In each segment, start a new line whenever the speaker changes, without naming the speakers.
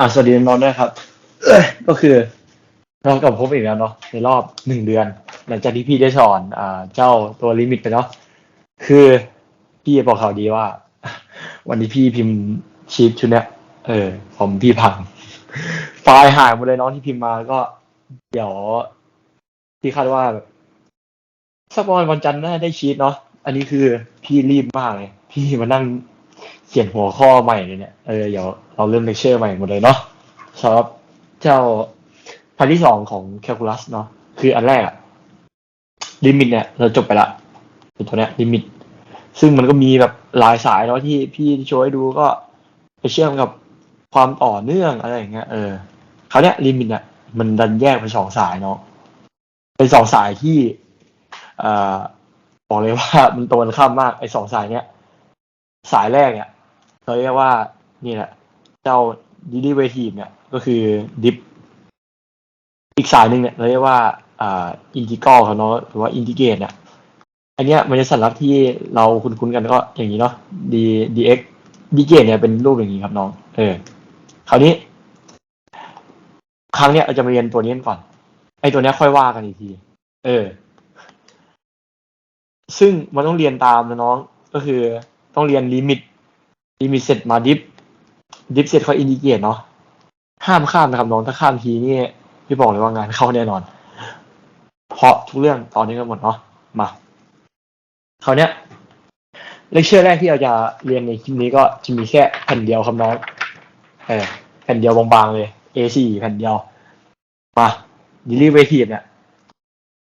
อ่าสวัสดีน้องด้วยครับ ก็คือเรากลับพบอีกแล้วเนาะในรอบหนึ่งเดือน หลังจากที่พี่ได้สอนอ่าเจ้าตัวลิมิตไปเนาะคือพี่บอกข่าวดีว่า วันนี้พี่พิมพ์ชีทชุดเนี้ยเออผมพี่พังไฟล์หายหมดเลยน้องที่พิมพ์มาก็ เดี๋ยวพี่คาดว่าสักประมาณวันจันทร์น่าจะได้ชีทเนาะอันนี้คือพี่รีบมากเลย พี่มานั่ง เขียนหัวข้อใหม่เลยเนี่ย เออเดี๋ยวเราเริ่มเลคเชอร์ใหม่หมดเลยเนาะสำหรับเจ้าพันที่สองของแคลคูลัสเนาะคืออันแรกอะลิมิตเนี่ย เราจบไปละเป็นตัวเนี้ยลิมิต ซึ่งมันก็มีแบบหลายสายเนาะที่พี่โชว์ให้ดูก็ไปเชื่อมกับความต่อเนื่องอะไรอย่างเงี้ยเออคราเนี้ยลิมิตเนี่ยมันดันแยกเป็นสองสายเนาะเป็นสองสายที่อ่อบอกเลยว่ามันตรงกันข้ามมากไอ้สองสายเนี้ย สายแรกเนี่ยเราเรียกว่านี่แหละ เจ้าดิดิเวทีฟเนี่ย ก็คือดิฟอีกสายหนึ่งเนี่ยเราเรียกว่าอ่าอินทิกรเขาเนาะหรือว่าอินทิเกรตเนี่ยอันเนี้ยมันจะสัญลักษณ์ที่เราคุ้นๆกันก็อย่างนี้เนาะ d dx d เอ็กดีเกตเนี่ยเป็นรูปอย่างนี้ครับน้อง เออคราวนี้ ครั้งเนี้ยเราจะมาเรียนตัวนี้ก่อน ไอ้ตัวเนี้ยค่อยว่ากันอีกที เออ ซึ่งมันต้องเรียนตามนะน้องก็คือ ต้องเรียนลิมิตลิมิตเสร็จมาดิฟดิฟเสร็จเขาอินดิเกตเนาะห้ามข้ามนะครับน้องถ้าข้ามทีนี่พี่บอกเลยว่างานเข้าแน่นอน เพราะทุกเรื่องตอนนี้กันหมดเนาะมาคราวเนี้ยเลคเชอร์แรกที่เราจะเรียนในคลิปนี้ก็จะมีแค่แผ่นเดียวครับน้องเออแผ่นเดียวบางๆเลย A4 แผ่นเดียว มา derivative เนี่ย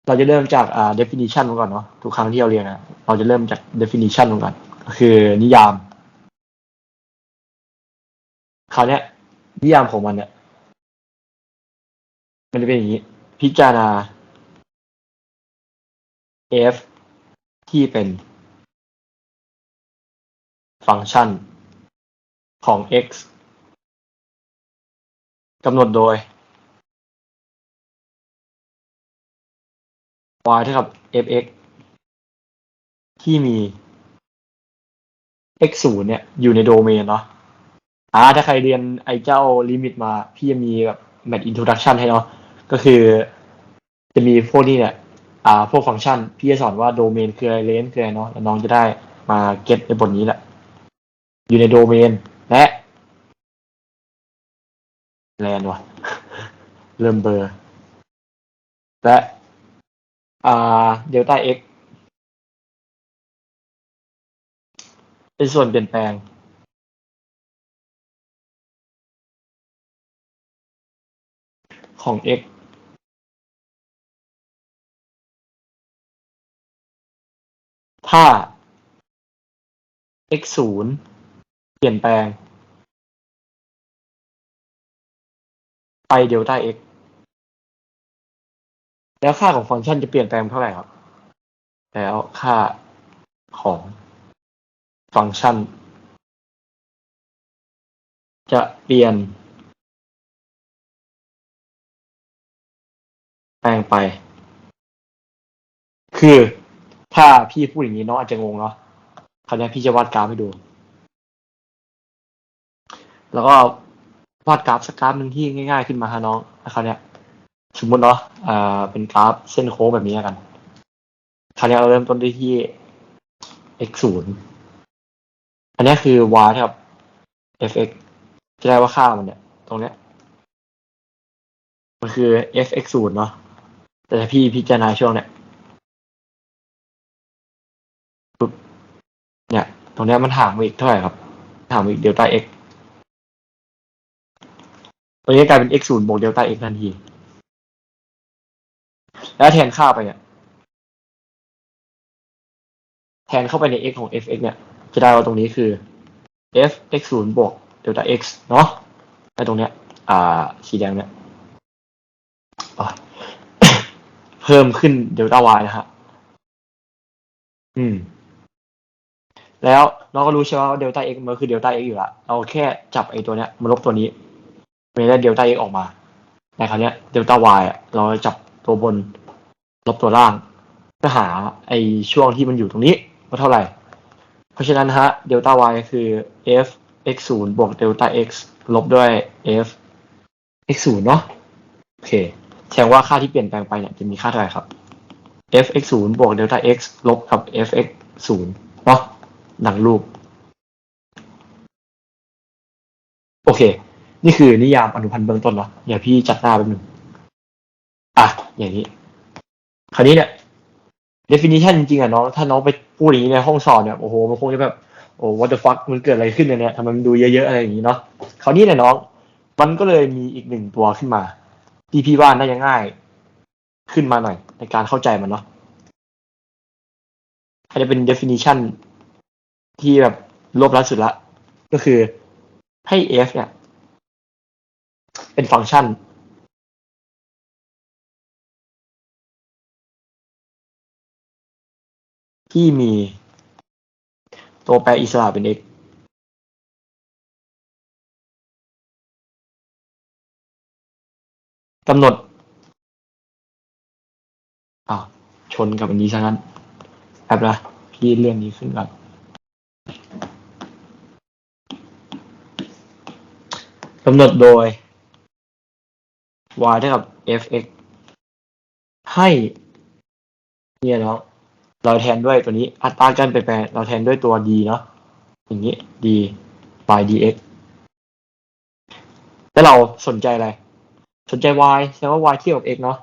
เราจะเริ่มจากอ่า definition ก่อนเนาะทุกครั้งที่เราเรียนนะเราจะเริ่มจาก definition ก่อน คือนิยาม คราวนี้นิยามของมันเนี่ย มันจะเป็นอย่างนี้ พิจารณา f ที่เป็น ฟังก์ชันของ x กำหนดโดย y เท่ากับ fx ที่มี x ศูนย์เนี่ยอยู่ในโดเมนเนาะอ่าถ้าใครเรียนไอ้เจ้าลิมิตมา พี่จะมีแบบแมทอินโทรดักชันให้เนาะก็คือ จะมีพวกนี้เนี่ยอ่า พวกฟังก์ชัน พี่จะสอนว่าโดเมนคืออะไรเลนคืออะไรเนาะแล้วน้องจะได้มาเก็ตในบทนี้แหละ อยู่ในโดเมนและแลนวะเริ่มเบอร์ และอ่าเดลต้าเอ็ก เป็นส่วนเปลี่ยนแปลงของ x ถ้า x ศูนย์เปลี่ยนแปลง ไปเดลต้า x แล้วค่าของฟังก์ชันจะเปลี่ยนแปลงเท่าไหร่ครับ แล้วค่าของ ฟังก์ชัน จะเปลี่ยน แปลงไป คือถ้าพี่พูดอย่างนี้น้องอาจจะงงเนาะคราวนี้พี่จะวาดกราฟให้ดู แล้วก็วาดกราฟสักกราฟหนึ่งที่ง่าย ๆ ขึ้นมาฮะน้องคราวนี้สมมติเนาะอ่าเป็นกราฟเส้นโค้งแบบนี้กัน คราวนี้เราเริ่มต้นด้วยที่ x ศูนย์ นนี้คือ y เท่ากับ fx จะได้ว่าค่ามันเนี่ย ตรงเนี้ย มันคือ fx ศูนย์เนาะแต่ถ้าพี่พิจารณาช่วงเนี้ยปุ๊บเนี่ย ตรงเนี้ยมันห่างไปอีกเท่าไหร่ครับห่างไปอีกเดลต้า x ตรงนี้กลายเป็น x ศูนย์บวกเดลต้า x ทันที แล้วแทนค่าไปเนี่ย แทนเข้าไปใน x ของ fx เนี่ย จะได้ว่าตรงนี้คือ f x ศูนย์บวกเดลต้า x เนาะไอ้ตรงเนี้ย อ่า สีแดงเนี่ยเพิ่มขึ้นเดลต้า y นะฮะ อืม แล้วเราก็รู้ใช่ไหมว่าเดลต้า x มันคือเดลต้า x อยู่ละ เราแค่จับไอ้ตัวเนี้ยมาลบตัวนี้มันได้เดลต้า x ออกมา ในคราวเนี้ยเดลต้า y เราจับตัวบนลบตัวล่างเพื่อหาไอ้ช่วงที่มันอยู่ตรงนี้ว่าเท่าไหร่ เพราะฉะนั้นฮะเดลต้า y คือ f x ศูนย์บวกเดลต้า x ลบด้วย f x ศูนย์เนาะโอเคแสดงว่าค่าที่เปลี่ยนแปลงไปเนี่ยจะมีค่าเท่าไหร่ครับ f x ศูนย์บวกเดลต้า x ลบกับ f x ศูนย์เนาะหนังรูป โอเค นี่คือนิยามอนุพันธ์เบื้องต้นเนาะเดี๋ยวพี่จัดหน้าแป๊บนึงอะอย่างนี้ คราวนี้เนี่ย definition จริงๆอะน้องถ้าน้องไปพูดอย่างนี้ในห้องสอนเนี่ยโอ้โหมันคงจะแบบโอ้ what the fuck มันเกิดอะไรขึ้นเนี่ยทำไมมันดูเยอะๆอะไรอย่างนี้เนาะคราวนี้เนี่ยน้องมันก็เลยมีอีกหนึ่งตัวขึ้นมาที่พี่ว่าน่าจะง่าย ขึ้นมาหน่อย ในการเข้าใจมันเนาะอาจจะเป็น definition ที่แบบรวบรัดสุดละ ก็คือให้ f เนี่ย เป็นฟังก์ชัน ที่มีตัวแปรอิสระเป็น x กำหนดอ่าชนกับอันนี้ซะงั้นแอบนะพี่เลื่อนนี้ขึ้นก่อนกำหนดโดย y เท่ากับ fx ให้เนี่ยเนาะ เราแทนด้วยตัวนี้อัตราการเปลี่ยนแปลงเราแทนด้วยตัว d เนาะอย่างนี้ d by dx แล้วเราสนใจอะไร สนใจ y แสดงว่า y เทียบกับ x เนาะ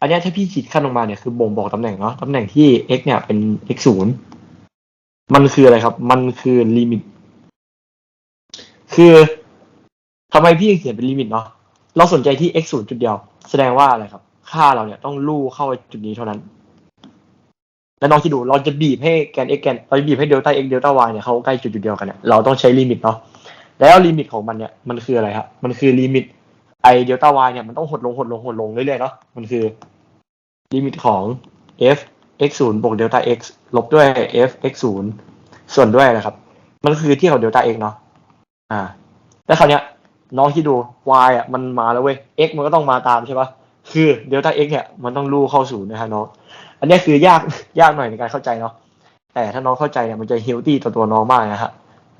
อันนี้ถ้าพี่ขีดขั้นลงมาเนี่ยคือบ่งบอกตำแหน่งเนาะตำแหน่งที่ x เนี่ยเป็น x ศูนย์มันคืออะไรครับ มันคือลิมิต คือทำไมพี่เขียนเป็นลิมิตเนาะเราสนใจที่ x ศูนย์จุดเดียว แสดงว่าอะไรครับ ค่าเราเนี่ยต้องลู่เข้าไปจุดนี้เท่านั้น แล้วน้องคิดดูเราจะบีบให้แกน x แกนเราจะบีบให้เดลต้า x เดลต้า y เนี่ยเขาใกล้จุดจุดเดียวกันเนี่ยเราต้องใช้ลิมิตเนาะแล้วลิมิตของมันเนี่ยมันคืออะไรครับมันคือลิมิตไอเดลต้าวเนี่ยมันต้องหดลงหดลงหดลงเรื่อยๆเนาะมันคือลิมิตของ f x ศูนย์บวกเดลต้า x ลบด้วย f x ศูนย์ส่วนด้วยนะครับ มันคือที่ของเดลต้า x เนาะอ่าแล้วคราวเนี้ยน้องคิดดู y อะมันมาแล้วเว้ย x มันก็ต้องมาตามใช่ปะ คือเดลต้า x เนี่ยมันต้องลู่เข้าศูนย์นะฮะน้องอันนี้คือยากยากหน่อยในการเข้าใจเนาะแต่ถ้าน้องเข้าใจเนี่ยมันจะเฮลตี้ต่อตัวน้องมากนะฮะ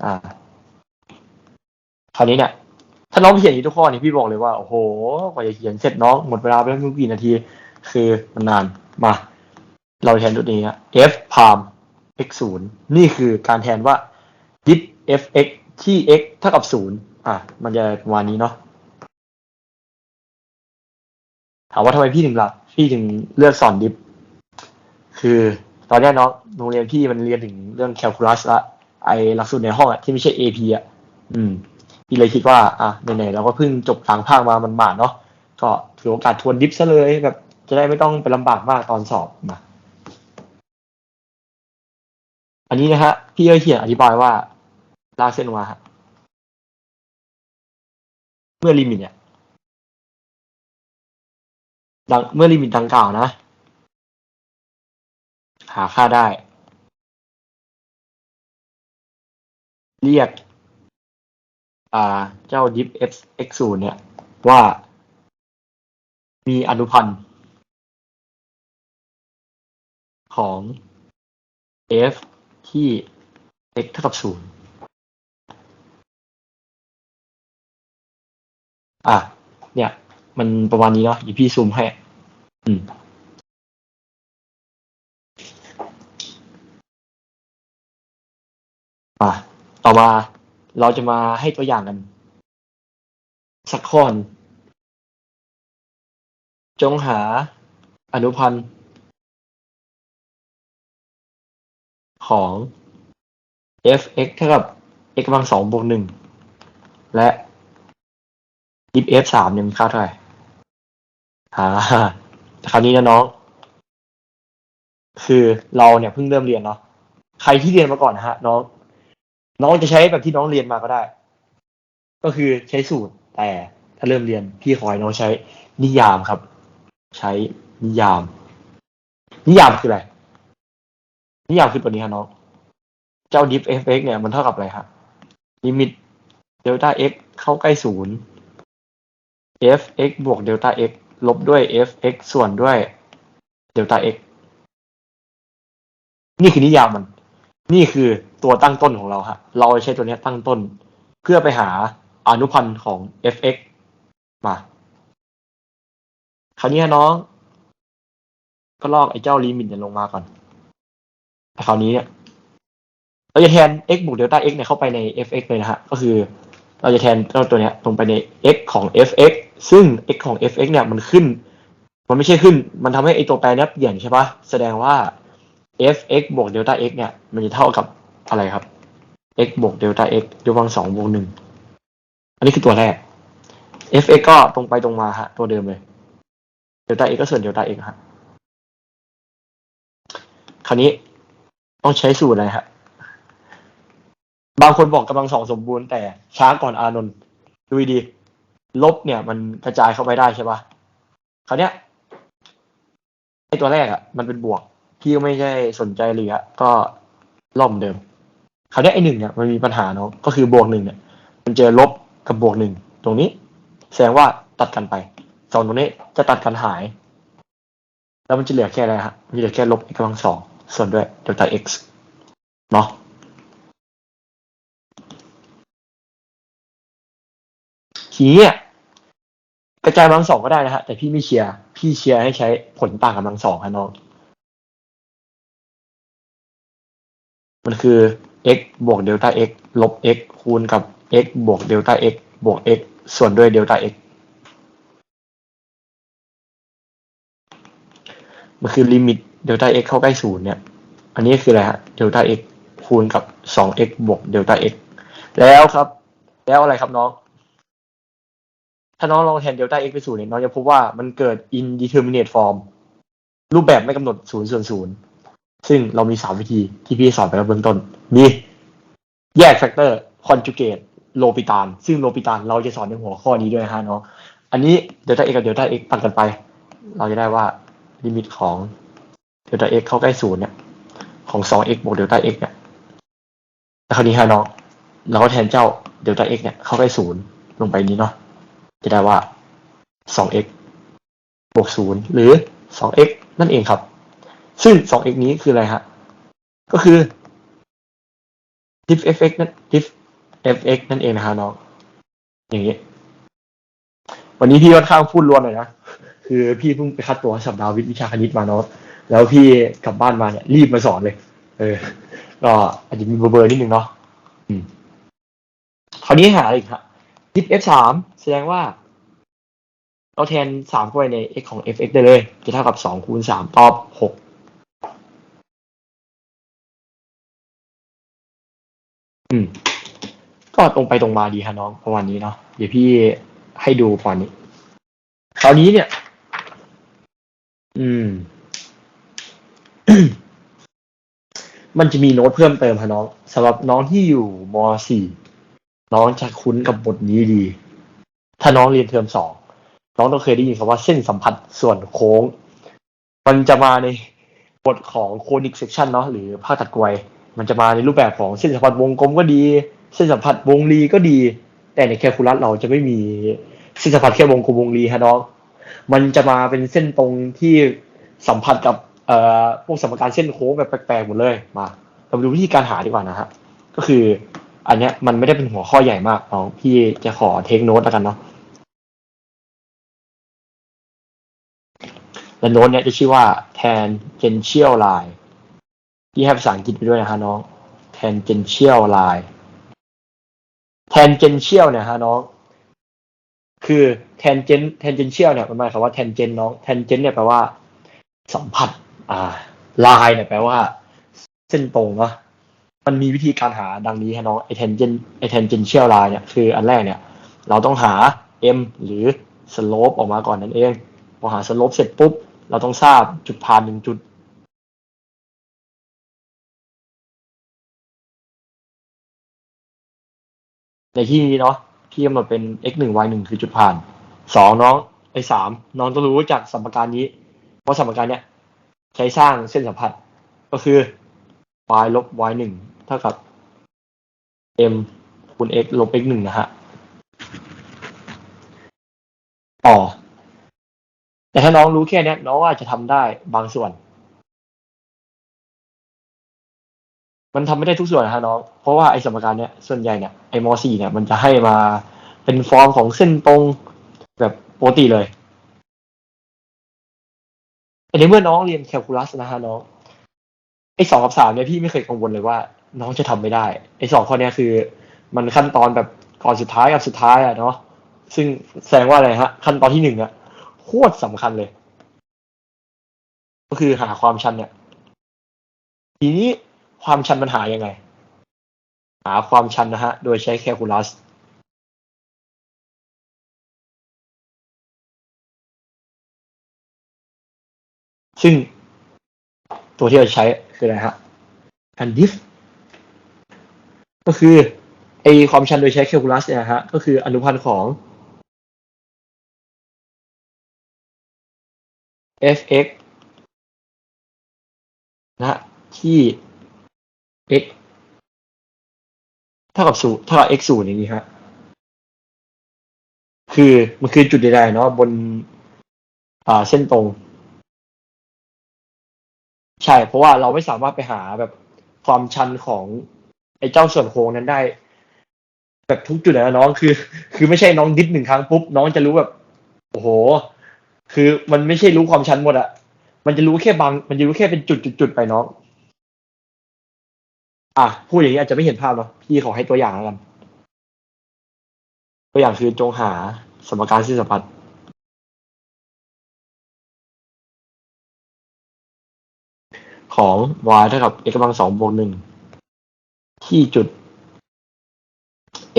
อ่า คราวนี้เนี่ยถ้าน้องเขียนทุกข้อนี่พี่บอกเลยว่า โอ้โหกว่าจะเขียนเสร็จน้องหมดเวลาไปแล้วไม่รู้กี่นาที คือมันนานมา เราแทนตัวนี้ฮะ f พาม x ศูนย์นี่คือการแทนว่าดิฟ f x ที่ x เท่ากับศูนย์อะ มันจะประมาณนี้เนาะ ถามว่าทำไมพี่ถึงล่ะพี่ถึงเลือกสอนดิฟ คือตอนนี้น้องโรงเรียนพี่มันเรียนถึงเรื่องแคลคูลัสละไอหลักสูตรในห้องอะที่ไม่ใช่ AP อะอืม พี่เลยคิดว่า อะไหนๆเราก็เพิ่งจบทางภาคมามันบาดเนาะก็ถือโอกาสทวนดิฟซะเลยแบบ จะได้ไม่ต้องไปลำบากมากตอนสอบมาอันนี้นะฮะพี่ก็เขียนอธิบายว่าลากเส้นมาเมื่อลิมิตเนี่ย ดังเมื่อลิมิตดังกล่าวนะ หาค่าได้ เรียก อ่า เจ้า diff x x ศูนย์เนี่ย ว่า มีอนุพันธ์ ของ f ที่ x เท่ากับศูนย์อะ เนี่ย มันประมาณนี้เนาะเดี๋ยวพี่ซูมให้ อืมอะต่อมาเราจะมาให้ตัวอย่างกัน สักข้อน จงหาอนุพันธ์ของ f(x) เท่ากับ x กำลังสองบวกหนึ่งและ if f สามเนี่ยมีค่าเท่าไหร่อ่า คราวนี้นะน้อง คือเราเนี่ยเพิ่งเริ่มเรียนเนาะใครที่เรียนมาก่อนนะฮะ น้อง น้องจะใช้แบบที่น้องเรียนมาก็ได้ ก็คือใช้สูตรแต่ถ้าเริ่มเรียนพี่ขอให้น้องใช้ นิยามครับ ใช้นิยาม นิยามคืออะไร นิยามคือตัวนี้ครับน้อง เจ้า diff f(x) เนี่ยมันเท่ากับอะไรครับลิมิตเดลต้า x เข้าใกล้ศูนย์ f x บวกเดลต้า x ลบด้วย f x ส่วนด้วยเดลต้า x นี่คือนิยามมัน นี่คือตัวตั้งต้นของเราฮะเราใช้ตัวนี้ตั้งต้น เพื่อไปหาอนุพันธ์ของ f(x) มา คราวนี้น้อง ก็ลอกไอ้เจ้าลิมิตเนี่ยลงมาก่อน คราวนี้เนี่ยเราจะแทน x บวกเดลต้า x เนี่ยเข้าไปใน fx เลยนะฮะ ก็คือ เราจะแทนเจ้าตัวเนี้ยลงไปใน x ของ fx ซึ่ง x ของ fx เนี่ยมันขึ้น มันไม่ใช่ขึ้น มันทำให้ไอตัวแปรเนี้ยเปลี่ยนใช่ปะแสดงว่า fx บวกเดลต้า x เนี่ย มันจะเท่ากับอะไรครับ x บวกเดลต้า x ยกกำลังสองบวกหนึ่งอันนี้คือตัวแรก fx ก็ตรงไปตรงมาฮะ ตัวเดิมเลยเดลต้า x ก็ส่วนเดลต้า x ฮะ คราวนี้ต้องใช้สูตรอะไรฮะ บางคนบอกกำลังสองสมบูรณ์แต่ช้าก่อนอานนท์ดูดี ลบเนี่ยมันกระจายเข้าไปได้ใช่ปะคราวเนี้ยไอตัวแรกอะ่ะมันเป็นบวกพี่ไม่ได้สนใจเลยอะก็ล่อมเดิมคราวเนี้ยไอหนึ่งเนี่ยมันมีปัญหาเนาะก็คือบวกหนึ่งเนี่ย มันเจอลบกับบวกหนึ่งตรงนี้ แสดงว่าตัดกันไปสองตรงนี้จะตัดกันหาย แล้วมันจะเหลือแค่อะไรฮะมันจะเหลือแค่ลบ x กำลังสองส่วนด้วยเดลต้า x เนาะีนี้เนี่ยกระจายกำลังสองก็ได้นะฮะแต่พี่ไม่เชียร์พี่เชียร์ให้ใช้ผลต่างกำลังสองครับน้อง มันคือ x บวกเดลต้า x ลบ x คูณกับ x บวกเดลต้า x บวก x ส่วนด้วยเดลต้า x มันคือลิมิตเดลต้า x เข้าใกล้ศูนย์เนี่ย อันนี้คืออะไรฮะเดลต้า x คูณกับสอง x บวกเดลต้า x แล้วครับ แล้วอะไรครับน้อง ถ้าน้องลองแทนเดลต้า x ไปศูนย์เนี่ยน้องจะพบว่ามันเกิด indeterminate form รูปแบบไม่กำหนดศูนย์ส่วนศูนย์ซึ่งเรามีสามวิธีที่พี่สอนไปแล้วเบื้องต้น มีแยกแฟกเตอร์ conjugate โลปิตานซึ่งโลปิตานเราจะสอนในหัวข้อนี้ด้วยนะฮะน้องอันนี้เดลต้า x กับเดลต้า x ตัดกันไป เราจะได้ว่าลิมิตของเดลต้า x เข้าใกล้ศูนย์เนี่ยของ 2x บวกเดลต้า x เนี่ยแล้วคราวนี้ฮะน้องเราก็แทนเจ้าเดลต้า x เนี่ยเข้าใกล้ศูนย์ลงไปนี้เนาะ จะได้ว่า 2x บวก 0 หรือ 2x นั่นเองครับ ซึ่ง 2x นี้คืออะไรฮะ ก็คือ diff fx นั่น diff fx นั่นเองนะฮะน้อง อย่างนี้ วันนี้พี่ค่อนข้างพูดล้วนหน่อยนะ คือพี่เพิ่งไปคัดตัวสัปดาห์วิทย์วิชาคณิตมาเนาะ แล้วพี่กลับบ้านมาเนี่ยรีบมาสอนเลย เออ ก็อาจจะมีเบอร์ๆนิดนึงเนาะอืมคราวนี้หาอะไรอีกครั บ diff f สามแสดงว่า เราแทนสามเข้าไปใน x ของ fx ได้เลย จะเท่ากับสองคูณสามตอบหกอืม ก็ตรงไปตรงมาดีค่ะน้องประมาณนี้เนาะเดี๋ยวพี่ให้ดูก่อนนี้ คราวนี้เนี่ย อืม มันจะมีโน้ตเพิ่มเติมค่ะน้องสำหรับน้องที่อยู่ม .4 น้องจะคุ้นกับบทนี้ดี ถ้าน้องเรียนเทอมสองน้องต้องเคยได้ยินคำว่าเส้นสัมผัสส่วนโค้ง มันจะมาในบทของโคนิกเซ c ชันเนาะหรือภาคตัดกวยมันจะมาในรูปแบบของเส้นสัมผัสวงกลมก็ดี เส้นสัมผัสวงรีก็ดี แต่ในแคลคูลัสเราจะไม่มีเส้นสัมผัสแค่วงกลมวงรีฮะน้องมันจะมาเป็นเส้นตรงที่สัมผัสกับเอ่อพวกสมการเส้นโค้งแบบแปลกๆหมดเลยมาเราดูวิธีการหาดีกว่านะฮะก็คือ อันเนี้ยมันไม่ได้เป็นหัวข้อใหญ่มากน้องพี่จะขอเทคโน้ตแล้วกันเนาะและโน้ตเนี้ยจะชื่อว่า tangential line ที่ให้ภาษาอังกฤษไปด้วยนะฮะน้อง tangential line tangential เนี่ยฮะน้อง คือ tangent tangential เนี่ยมันหมายความว่า tangent น้อง tangent เนี่ยแปลว่าสัมผัส อ่า line เนี่ยแปลว่า เส้นตรงเนาะ มันมีวิธีการหาดังนี้ฮะน้องไอ้ tangent ไอ้ tangential line เนี่ยคืออันแรกเนี่ย เราต้องหา m หรือ slope ออกมาก่อนนั่นเอง พอหา slope เสร็จปุ๊บ เราต้องทราบจุดผ่านหนึ่งจุดในที่นี้เนาะพี่กำหนดเป็น x หนึ่ง y หนึ่งคือจุดผ่านสองน้องไอ้สามน้องต้องรู้จากสมการนี้ เพราะสมการเนี้ยใช้สร้างเส้นสัมผัสก็คือ y ลบ y หนึ่งเท่ากับ m คูณ x ลบ x หนึ่งนะฮะต่อ แต่ถ้าน้องรู้แค่นี้น้องอาจจะทำได้บางส่วน มันทำไม่ได้ทุกส่วนนะฮะน้อง เพราะว่าไอ้สมการเนี้ยส่วนใหญ่เนี่ยไอ้ม .4 เนี่ยมันจะให้มาเป็นฟอร์มของเส้นตรงแบบปกติเลยอันนี้เมื่อน้องเรียนแคลคูลัสนะฮะน้อง อ้สองกับสามเนี่ยพี่ไม่เคยกังวลเลยว่า น้องจะทำไม่ได้ไอ้สองข้อเนี้ยคือ มันขั้นตอนแบบก่อนสุดท้ายกับสุดท้ายอะเนาะซึ่งแสดงว่าอะไรฮะ ขั้นตอนที่หนึ่งอะโคตรสำคัญเลย ก็คือหาความชันเนี่ยทีนี้ความชันมันหายังไง หาความชันนะฮะ โดยใช้แคลคูลัสซึ่งตัวที่เราใช้ คืออะไรฮะพันดิฟก็คือไอความชันโดยใช้แคลคูลัสเนี่ยฮะก็คืออนุพันธ์ของ f(x) นะฮะที่ x เท่ากับศูนย์เท่ากับ x ศูนย์อย่างนี้ฮะคือมันคือจุดใดๆเนาะบน อ่าเส้นตรง ใช่ เพราะว่าเราไม่สามารถไปหาแบบความชันของไอ้เจ้าส่วนโค้งนั้นได้ แบบทุกจุดนะน้องคือ คือไม่ใช่น้องดิฟหนึ่งครั้งปุ๊บน้องจะรู้แบบ โอ้โห คือมันไม่ใช่รู้ความชันหมดอะมันจะรู้แค่บาง มันจะรู้แค่เป็นจุดจุดจุดไปน้อง อะพูดอย่างนี้อาจจะไม่เห็นภาพเนาะพี่ขอให้ตัวอย่างแล้วกันตัวอย่างคือจงหาสมการสิ้นสัมพัทธ์ ของ y เท่ากับ x กำลังสองบวกหนึ่งที่จุด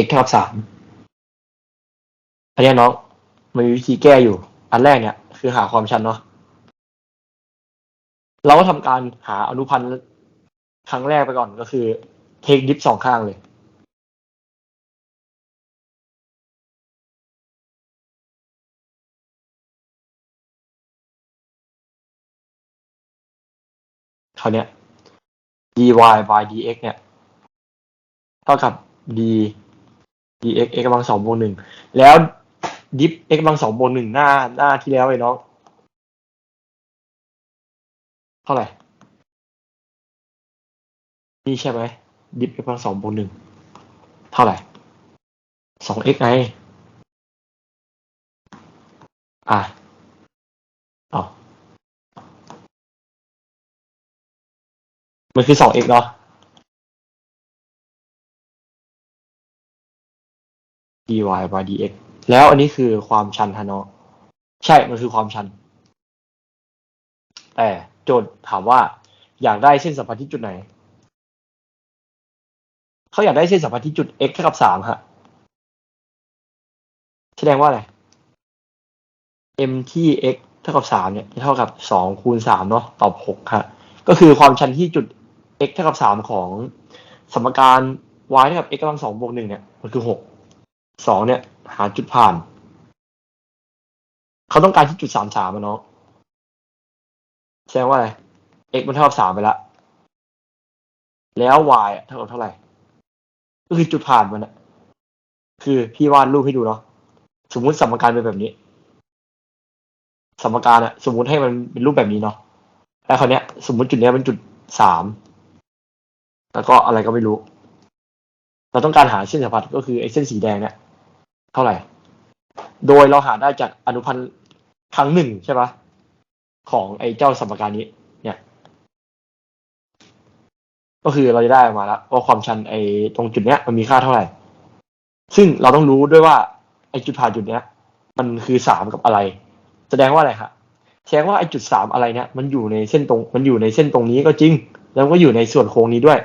x เท่ากับสามอันนี้น้องมันมีวิธีแก้อยู่ อันแรกเนี่ย คือหาความชันเนาะเราก็ทำการหาอนุพันธ์ครั้งแรกไปก่อนก็คือเทคดิฟสองข้างเลย คราวเนี้ย dy by dx เนี่ย เท่ากับ d dx x กำลังสองบวกหนึ่งแล้วดิฟ x กำลังสองบวกหนึ่งหน้าหน้าที่แล้วไอ้น้องเท่าไหร่นี่ใช่ไหมดิฟ x กำลังสองบวกหนึ่งเท่าไหร่สอง x ไงอะอ๋อ มันคือสอง x เนาะ dy by dx แล้วอันนี้คือความชันฮะเนาะใช่ มันคือความชัน แต่โจทย์ถามว่า อยากได้เส้นสัมพันธ์ที่จุดไหน เขาอยากได้เส้นสัมพันธ์ที่จุด x เท่ากับสามฮะ แสดงว่าอะไร m ที่ x เท่ากับสามเนี่ยจะเท่ากับสองคูณสามเนาะตอบหกฮะ ก็คือความชันที่จุด x เท่ากับสามของสมการ y เท่ากับ x กำลังสองบวกหนึ่งเนี่ยมันคือหกสองเนี่ย หาจุดผ่าน เขาต้องการที่จุดสามสามอะเนาะแสดงว่าอะไร x มันเท่ากับสามไปแล้วแล้ว y เท่ากับเท่าไหร่ ก็คือจุดผ่านมันอะคือพี่วาดรูปให้ดูเนาะสมมุติสมการเป็นแบบนี้ สมการอะสมมุติให้มันเป็นรูปแบบนี้เนาะแล้วคราวเนี้ย สมมุติจุดเนี้ยเป็นจุดสาม แล้วก็อะไรก็ไม่รู้ เราต้องการหาเส้นสัมพัทธ์ก็คือไอ้เส้นสีแดงเนี่ยเท่าไหร่ โดยเราหาได้จากอนุพันธ์ครั้งหนึ่งใช่ปะของไอ้เจ้าสมการนี้ เนี่ย ก็คือเราจะได้มาแล้วว่าความชันไอ้ตรงจุดเนี้ยมันมีค่าเท่าไหร่ ซึ่งเราต้องรู้ด้วยว่าไอ้จุดผ่านจุดเนี้ย มันคือสามกับอะไร แสดงว่าอะไรฮะแสดงว่าไอ้จุดสามอะไรเนี่ยมันอยู่ในเส้นตรง มันอยู่ในเส้นตรงนี้ก็จริง แล้วก็อยู่ในส่วนโค้งนี้ด้วย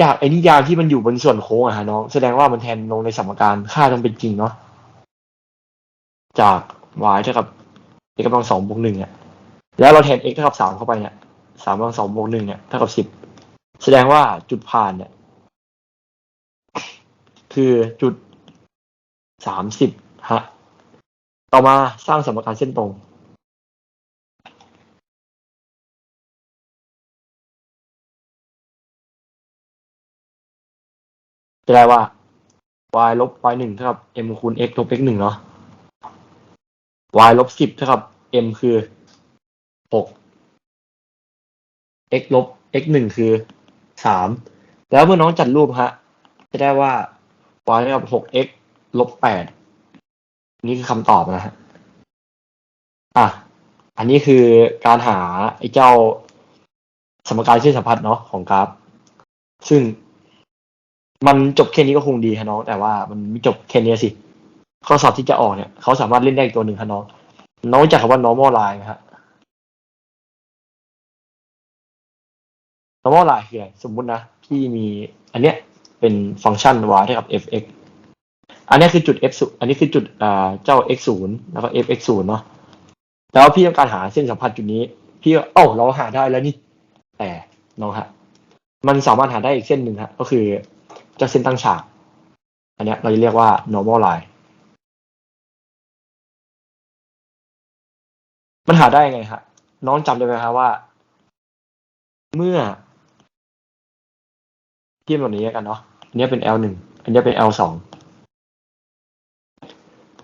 จากไอ้นิยามที่มันอยู่บนส่วนโค้งอะฮะน้องแสดงว่ามันแทนลงในสมการค่าต้องเป็นจริงเนาะจาก y เท่ากับ x กำลังสองบวกหนึ่งเนี่ยแล้วเราแทน x เท่ากับสามเข้าไปเนี่ยสามกำลังสองบวกหนึ่งเนี่ยเท่ากับสิบแสดงว่าจุดผ่านเนี่ยคือจุดสามสิบฮะ ต่อมาสร้างสมการเส้นตรง จะได้ว่า y ลบ y หนึ่งเท่ากับ m คูณ x ลบ x หนึ่งเนาะ y ลบสิบเท่ากับ m คือหก x ลบ x หนึ่งคือสามแล้วเมื่อน้องจัดรูปฮะ จะได้ว่า y เท่ากับหก x ลบแปดนี่คือคำตอบนะฮะอะ อันนี้คือการหาไอ้เจ้าสมการเส้นสัมพัทธ์เนาะของกราฟ ซึ่ง มันจบแค่นี้ก็คงดีครับน้อง แต่ว่ามันไม่จบแค่นี้สิ ข้อสอบที่จะออกเนี่ย เขาสามารถเล่นได้อีกตัวหนึ่งครับน้อง น้องรู้จักคำว่า normal line ไหมฮะ normal line คืออะไรสมมุตินะ พี่มีอันเนี้ยเป็นฟังก์ชัน y เท่ากับ fx อันเนี้ยคือจุด f ศูนย์อันนี้คือจุดอ่าเจ้า x ศูนย์แล้วก็ fx ศูนย์เนาะ แล้วพี่ต้องการหาเส้นสัมพันธ์จุดนี้ พี่ก็เอ้าเราหาได้แล้วนี่ แต่น้องฮะ มันสามารถหาได้อีกเส้นหนึ่งฮะ ก็คือ จ้าเส้นตั้งฉาก อันนี้เราจะเรียกว่า normal line มันหาได้ไงฮะน้องจำได้ไหมครับว่า เมื่อเทียบแบบนี้กันเนาะอันนี้เป็น L หนึ่งอันนี้เป็น L สอง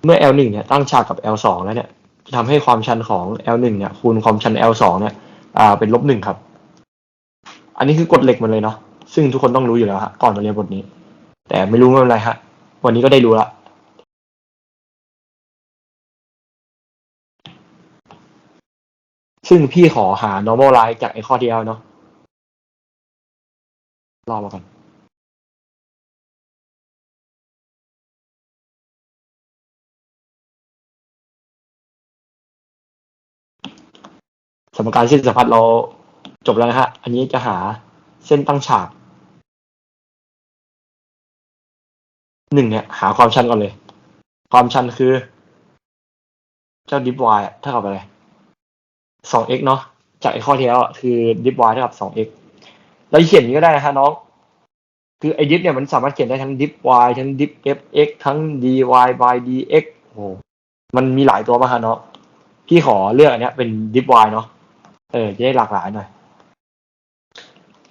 เมื่อ L หนึ่งเนี่ยตั้งฉากกับ L สองแล้วเนี่ยจะทำให้ความชันของ L หนึ่งเนี่ยคูณความชัน L สองเนี่ย อ่าเป็นลบหนึ่งครับ อันนี้คือกฎเหล็กมันเลยเนาะ ซึ่งทุกคนต้องรู้อยู่แล้วฮะก่อนมาเรียนบทนี้ แต่ไม่รู้ไม่เป็นไรฮะ วันนี้ก็ได้รู้ละซึ่งพี่ขอหา normal line จากไอ้ข้อที่แล้วเนาะรอมาก่อนสมการเส้นสัมพัทธ์เราจบแล้วนะฮะ อันนี้จะหาเส้นตั้งฉาก หนึ่งเนี่ย หาความชันก่อนเลย ความชันคือ เจ้าดิฟ y เท่ากับอะไรสอง x เนาะจากไอ้ข้อที่แล้วคือดิฟ y เท่ากับสอง x เราเขียนนี้ก็ได้นะฮะน้องคือไอ้ดิฟเนี่ยมันสามารถเขียนได้ทั้งดิฟ y ทั้งดิฟ fx ทั้ง dy by dx โอ้โหมันมีหลายตัวมากฮะน้องพี่ขอเลือกอันเนี้ยเป็นดิฟ y เนาะเออจะได้หลากหลายหน่อย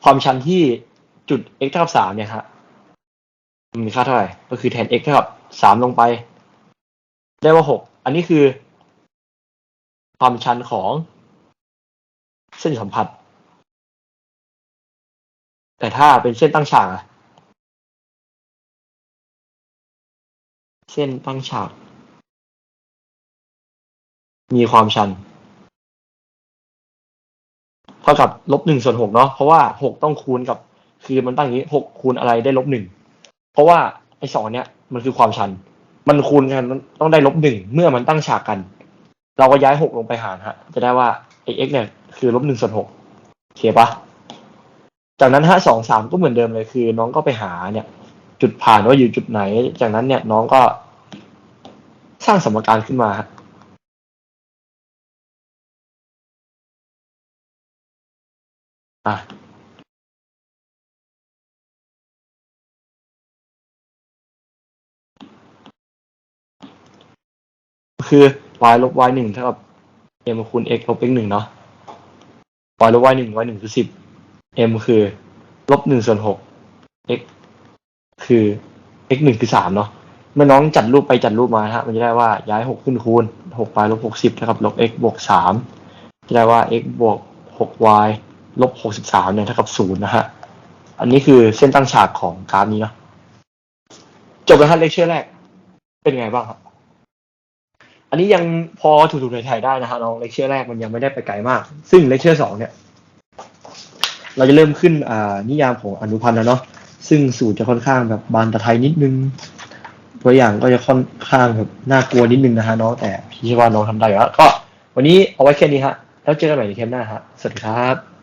ความชันที่จุด x เท่ากับสามเนี่ยฮะ มีค่าเท่าไหร่ ก็คือแทน x เท่ากับสามลงไป ได้ว่าหก อันนี้คือ ความชันของเส้นสัมผัส แต่ถ้าเป็นเส้นตั้งฉากอะเส้นตั้งฉาก มีความชัน เท่ากับลบหนึ่งส่วนหกเนาะเพราะว่าหกต้องคูณกับ คือมันตั้งอย่างนี้หกคูณอะไรได้ลบหนึ่ง เพราะว่าไอ้สองเนี้ยมันคือความชัน มันคูณกันต้องได้ลบหนึ่งเมื่อมันตั้งฉากกัน เราก็ย้ายหกลงไปหารฮะ จะได้ว่าไอ้ x เนี่ยคือลบหนึ่งส่วนหกโอเคปะจากนั้นฮะสองสามก็เหมือนเดิมเลยคือ น้องก็ไปหาเนี่ย จุดผ่านว่าอยู่จุดไหน จากนั้นเนี่ยน้องก็สร้างสมการขึ้นมาฮะอะ คือ y ลบ y หนึ่งเท่ากับ m คูณ x ลบ x หนึ่งเนาะ y ลบ y หนึ่ง y หนึ่งคือสิบ m คือลบหนึ่งส่วนหก x คือ x หนึ่งคือสามเนาะ เมื่อน้องจัดรูปไปจัดรูปมาฮะ มันจะได้ว่าย้ายหกขึ้นคูณหก y ลบหกสิบเท่ากับลบ x บวกสามจะได้ว่า x บวกหก y ลบหกสิบสามเนี่ยเท่ากับศูนย์นะฮะ อันนี้คือเส้นตั้งฉากของกราฟนี้เนาะ จบแล้วฮะเลคเชอร์แรก เป็นไงบ้างครับ อันนี้ยังพอถูกๆถ่ายได้นะฮะน้องเลคเชอร์แรกมันยังไม่ได้ไปไกลมาก ซึ่งเลคเชอร์สองเนี่ย เราจะเริ่มขึ้นอ่านิยามของอนุพันธ์แล้วเนาะซึ่งสูตรจะค่อนข้างแบบบานตะไทยนิดนึง ตัวอย่างก็จะค่อนข้างแบบน่ากลัวนิดนึงนะฮะน้องแต่พี่เชื่อว่าน้องทำได้อยู่แล้วก็ วันนี้เอาไว้แค่นี้ฮะแล้วเจอกันใหม่ในเทปหน้าฮะสวัสดีครับ